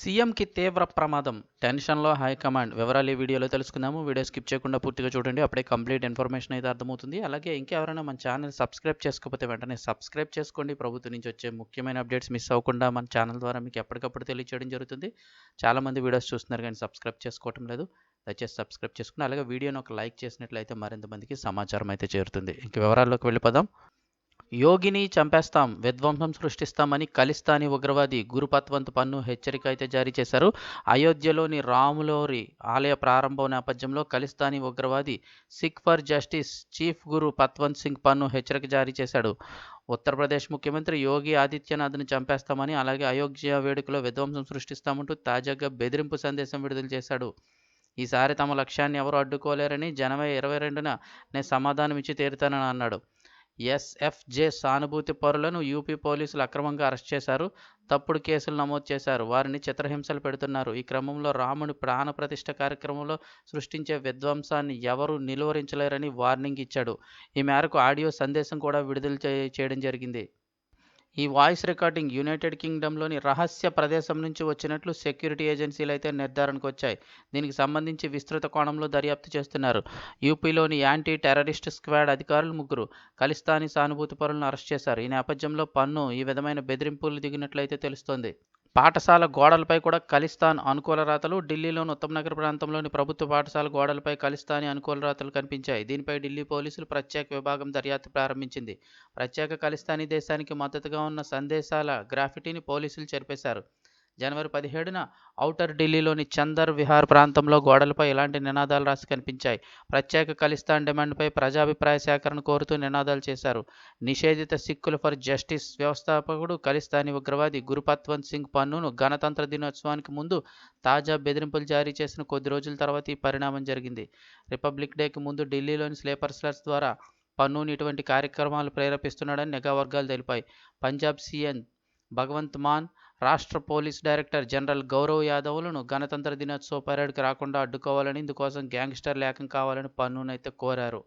సీఎంకి తీవ్ర ప్రమాదం. టెన్షన్లో హైకమాండ్ వివరాలు ఈ వీడియోలో తెలుసుకుందాము. వీడియో స్కిప్ చేయకుండా పూర్తిగా చూడండి. అప్పుడే కంప్లీట్ ఇన్ఫర్మేషన్ అయితే అర్థమవుతుంది. అలాగే ఇంకెవరైనా మన ఛానల్ సబ్స్క్రైబ్ చేసుకోకపోతే వెంటనే సబ్స్క్రైబ్ చేసుకోండి. ప్రభుత్వం నుంచి వచ్చే ముఖ్యమైన అప్డేట్స్ మిస్ అవ్వకుండా మన ఛానల్ ద్వారా మీకు ఎప్పటికప్పుడు తెలియచేయడం జరుగుతుంది. చాలామంది వీడియోస్ చూస్తున్నారు కానీ సబ్స్క్రైబ్ చేసుకోవటం లేదు. దయచేసి సబ్స్క్రైబ్ చేసుకుని అలాగే వీడియోని ఒక లైక్ చేసినట్లయితే మరింత మందికి సమాచారం అయితే చేరుతుంది. ఇంక వివరాల్లోకి వెళ్ళిపోదాం. యోగిని చంపేస్తాం విధ్వంసం సృష్టిస్తామని ఖలిస్తానీ ఉగ్రవాది గురుపత్వంత్ పన్ను హెచ్చరిక అయితే జారీ చేశారు. అయోధ్యలోని రాములోరి ఆలయ ప్రారంభం నేపథ్యంలో ఖలిస్తానీ ఉగ్రవాది Sikh for justice chief Gurpatwant Singh Pannun హెచ్చరిక జారీ చేశాడు. ఉత్తరప్రదేశ్ ముఖ్యమంత్రి యోగి ఆదిత్యనాథ్ని చంపేస్తామని అలాగే అయోధ్య వేడుకలో విధ్వంసం సృష్టిస్తామంటూ తాజాగా బెదిరింపు సందేశం విడుదల చేశాడు. ఈసారి తమ లక్ష్యాన్ని ఎవరు అడ్డుకోలేరని జనవరి ఇరవై రెండున నేను సమాధానం ఇచ్చి తీరుతానని అన్నాడు. ఎస్ఎఫ్జే సానుభూతి పరులను యూపీ పోలీసులు అక్రమంగా అరెస్ట్ చేశారు. తప్పుడు కేసులు నమోదు చేశారు. వారిని చిత్రహింసలు పెడుతున్నారు. ఈ క్రమంలో రాముని ప్రాణప్రతిష్ఠ కార్యక్రమంలో సృష్టించే విధ్వంసాన్ని ఎవరు నిలువరించలేరని వార్నింగ్ ఇచ్చాడు. ఈ మేరకు ఆడియో సందేశం కూడా విడుదల చేయడం జరిగింది. ఈ వాయిస్ రికార్డింగ్ యునైటెడ్ కింగ్డమ్లోని రహస్య ప్రదేశం నుంచి వచ్చినట్లు సెక్యూరిటీ ఏజెన్సీలు అయితే నిర్ధారణకు వచ్చాయి. దీనికి సంబంధించి విస్తృత కోణంలో దర్యాప్తు చేస్తున్నారు. యూపీలోని యాంటీ టెర్రరిస్ట్ స్క్వాడ్ అధికారులు ముగ్గురు ఖలిస్తానీ సానుభూతి పరులను అరెస్ట్ చేశారు. ఈ నేపథ్యంలో పన్ను ఈ విధమైన బెదిరింపులు దిగినట్లయితే తెలుస్తోంది. పాఠశాల గోడలపై కూడా ఖలిస్తాన్ అనుకూల రాతలు ఢిల్లీలోని ఉత్తమనగర్ ప్రాంతంలోని ప్రభుత్వ పాఠశాల గోడలపై ఖలిస్తానీ అనుకూల రాతలు కనిపించాయి. దీనిపై ఢిల్లీ పోలీసులు ప్రత్యేక విభాగం దర్యాప్తు ప్రారంభించింది. ప్రత్యేక ఖలిస్తానీ దేశానికి మద్దతుగా ఉన్న సందేశాల గ్రాఫిటీని పోలీసులు చెరిపేశారు. జనవరి పదిహేడున ఔటర్ ఢిల్లీలోని చందర్ విహార్ ప్రాంతంలో గోడలపై ఇలాంటి నినాదాలు రాసి కనిపించాయి. ప్రత్యేక ఖలిస్తాన్ డిమాండ్పై ప్రజాభిప్రాయ సేకరణ కోరుతూ నినాదాలు చేశారు. నిషేధిత సిక్కులు ఫర్ జస్టిస్ వ్యవస్థాపకుడు ఖలిస్తానీ ఉగ్రవాది గురుపత్వంత్ సింగ్ పన్నును గణతంత్ర దినోత్సవానికి ముందు తాజా బెదిరింపులు జారీ చేసిన కొద్ది రోజుల తర్వాత ఈ పరిణామం జరిగింది. రిపబ్లిక్ డేకి ముందు ఢిల్లీలోని స్లీపర్ స్లర్స్ ద్వారా పన్నుని ఇటువంటి కార్యక్రమాలు ప్రేరేపిస్తున్నాడని నిఘా వర్గాలు తెలిపాయి. పంజాబ్ సీఎం భగవంత్ మాన్ రాష్ట్ర పోలీస్ డైరెక్టర్ జనరల్ గౌరవ్ యాదవ్లను గణతంత్ర దినోత్సవ పరేడ్కి రాకుండా అడ్డుకోవాలని ఇందుకోసం గ్యాంగ్స్టర్ లేఖం కావాలని పన్నునైతే కోరారు.